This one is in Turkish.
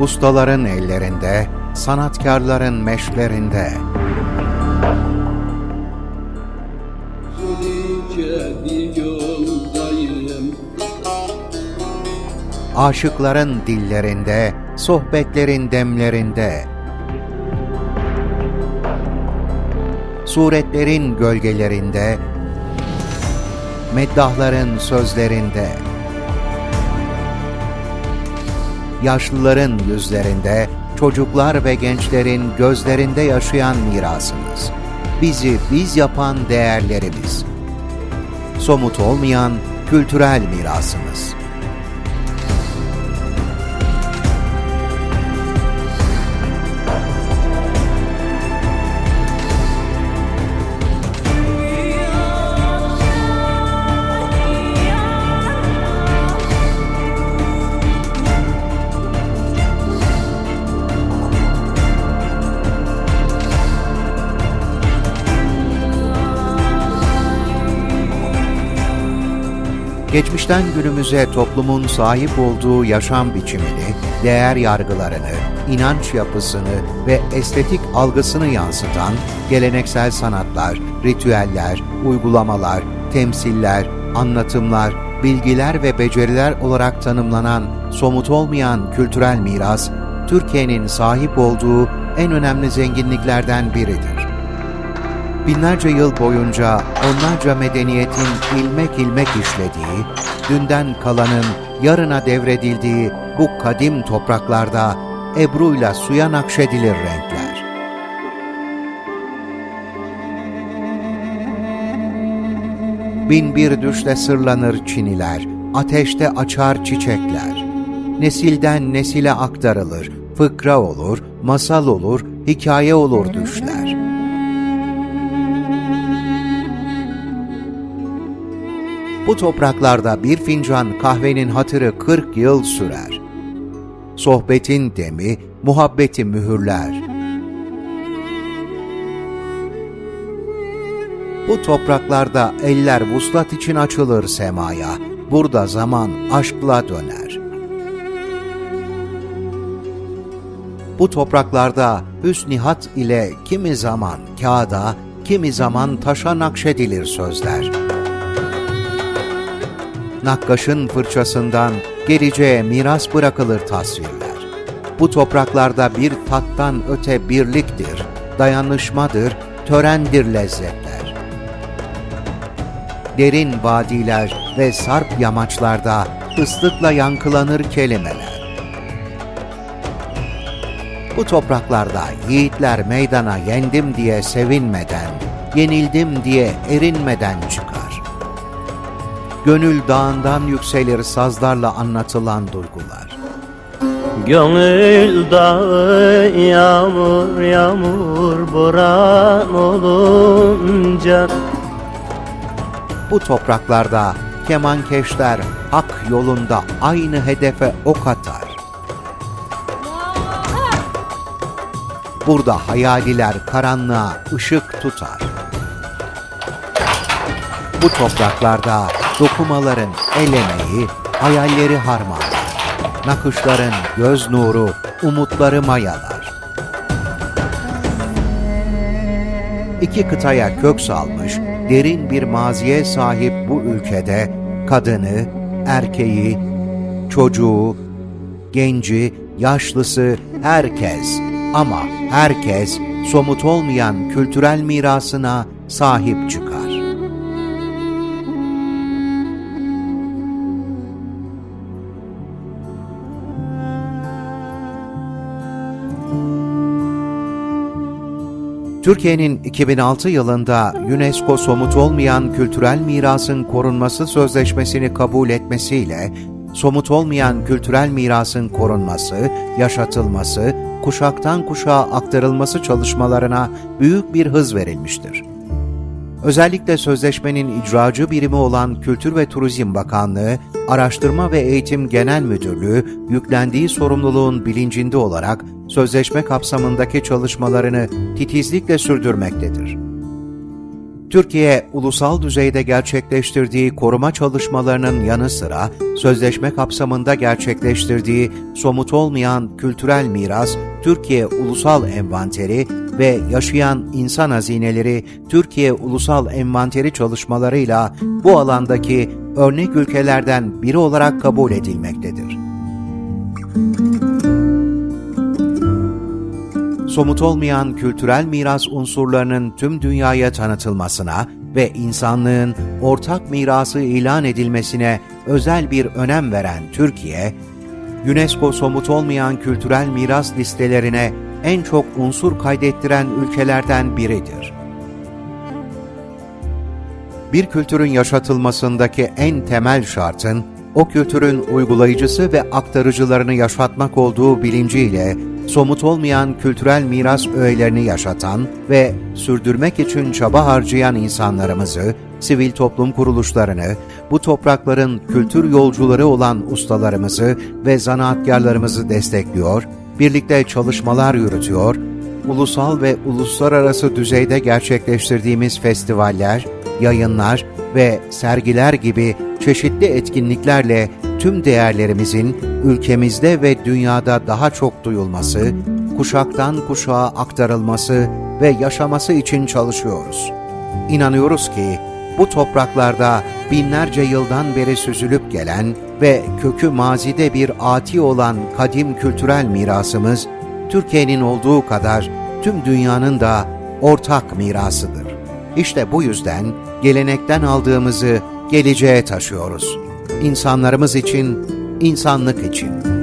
ustaların ellerinde, sanatkarların meşklerinde. Aşıkların dillerinde, sohbetlerin demlerinde. Suretlerin gölgelerinde, meddahların sözlerinde. Yaşlıların yüzlerinde, çocuklar ve gençlerin gözlerinde yaşayan mirasımız. Bizi biz yapan değerlerimiz. Somut olmayan kültürel mirasımız. Geçmişten günümüze toplumun sahip olduğu yaşam biçimini, değer yargılarını, inanç yapısını ve estetik algısını yansıtan geleneksel sanatlar, ritüeller, uygulamalar, temsiller, anlatımlar, bilgiler ve beceriler olarak tanımlanan somut olmayan kültürel miras, Türkiye'nin sahip olduğu en önemli zenginliklerden biridir binlerce yıl boyunca onlarca medeniyetin ilmek ilmek işlediği, dünden kalanın yarına devredildiği bu kadim topraklarda ebruyla suya nakşedilir renkler. Bin bir düşle sırlanır çiniler, ateşte açar çiçekler. Nesilden nesile aktarılır, fıkra olur, masal olur, hikaye olur düşler. Bu topraklarda bir fincan kahvenin hatırı 40 yıl sürer. Sohbetin demi, muhabbeti mühürler. Bu topraklarda eller vuslat için açılır semaya. Burada zaman aşkla döner. Bu topraklarda hüsnihat ile kimi zaman kağıda, kimi zaman taşa nakşedilir sözler nakkaşın fırçasından geleceğe miras bırakılır tasvirler. Bu topraklarda bir tattan öte birliktir, dayanışmadır, törendir lezzetler. Derin vadiler ve sarp yamaçlarda ıslıkla yankılanır kelimeler. Bu topraklarda yiğitler meydana yendim diye sevinmeden, yenildim diye erinmeden çıkar gönül dağından yükselir sazlarla anlatılan duygular. Gönül dağı yağmur yağmur boran olunca Bu topraklarda kemankeşler hak yolunda aynı hedefe ok atar. Burada hayaliler karanlığa ışık tutar. Bu topraklarda dokumaların el emeği, hayalleri harmanlar. Nakışların göz nuru, umutları mayalar. İki kıtaya kök salmış, derin bir maziye sahip bu ülkede kadını, erkeği, çocuğu, genci, yaşlısı, herkes ama herkes somut olmayan kültürel mirasına sahip çıkar. Türkiye'nin 2006 yılında UNESCO somut olmayan kültürel mirasın korunması sözleşmesini kabul etmesiyle somut olmayan kültürel mirasın korunması, yaşatılması, kuşaktan kuşağa aktarılması çalışmalarına büyük bir hız verilmiştir. Özellikle sözleşmenin icracı birimi olan Kültür ve Turizm Bakanlığı, Araştırma ve Eğitim Genel Müdürlüğü yüklendiği sorumluluğun bilincinde olarak sözleşme kapsamındaki çalışmalarını titizlikle sürdürmektedir. Türkiye, ulusal düzeyde gerçekleştirdiği koruma çalışmalarının yanı sıra, sözleşme kapsamında gerçekleştirdiği somut olmayan kültürel miras, Türkiye Ulusal Envanteri ve yaşayan insan hazineleri Türkiye Ulusal Envanteri çalışmalarıyla bu alandaki örnek ülkelerden biri olarak kabul edilmektedir. Somut olmayan kültürel miras unsurlarının tüm dünyaya tanıtılmasına ve insanlığın ortak mirası ilan edilmesine özel bir önem veren Türkiye, UNESCO somut olmayan kültürel miras listelerine en çok unsur kaydettiren ülkelerden biridir. Bir kültürün yaşatılmasındaki en temel şartın, o kültürün uygulayıcısı ve aktarıcılarını yaşatmak olduğu bilinciyle, somut olmayan kültürel miras öğelerini yaşatan ve sürdürmek için çaba harcayan insanlarımızı, sivil toplum kuruluşlarını, bu toprakların kültür yolcuları olan ustalarımızı ve zanaatkarlarımızı destekliyor, birlikte çalışmalar yürütüyor, ulusal ve uluslararası düzeyde gerçekleştirdiğimiz festivaller, yayınlar ve sergiler gibi çeşitli etkinliklerle tüm değerlerimizin ülkemizde ve dünyada daha çok duyulması, kuşaktan kuşağa aktarılması ve yaşaması için çalışıyoruz. İnanıyoruz ki bu topraklarda binlerce yıldan beri süzülüp gelen ve kökü mazide bir ati olan kadim kültürel mirasımız, Türkiye'nin olduğu kadar tüm dünyanın da ortak mirasıdır. İşte bu yüzden gelenekten aldığımızı geleceğe taşıyoruz. İnsanlarımız için, insanlık için.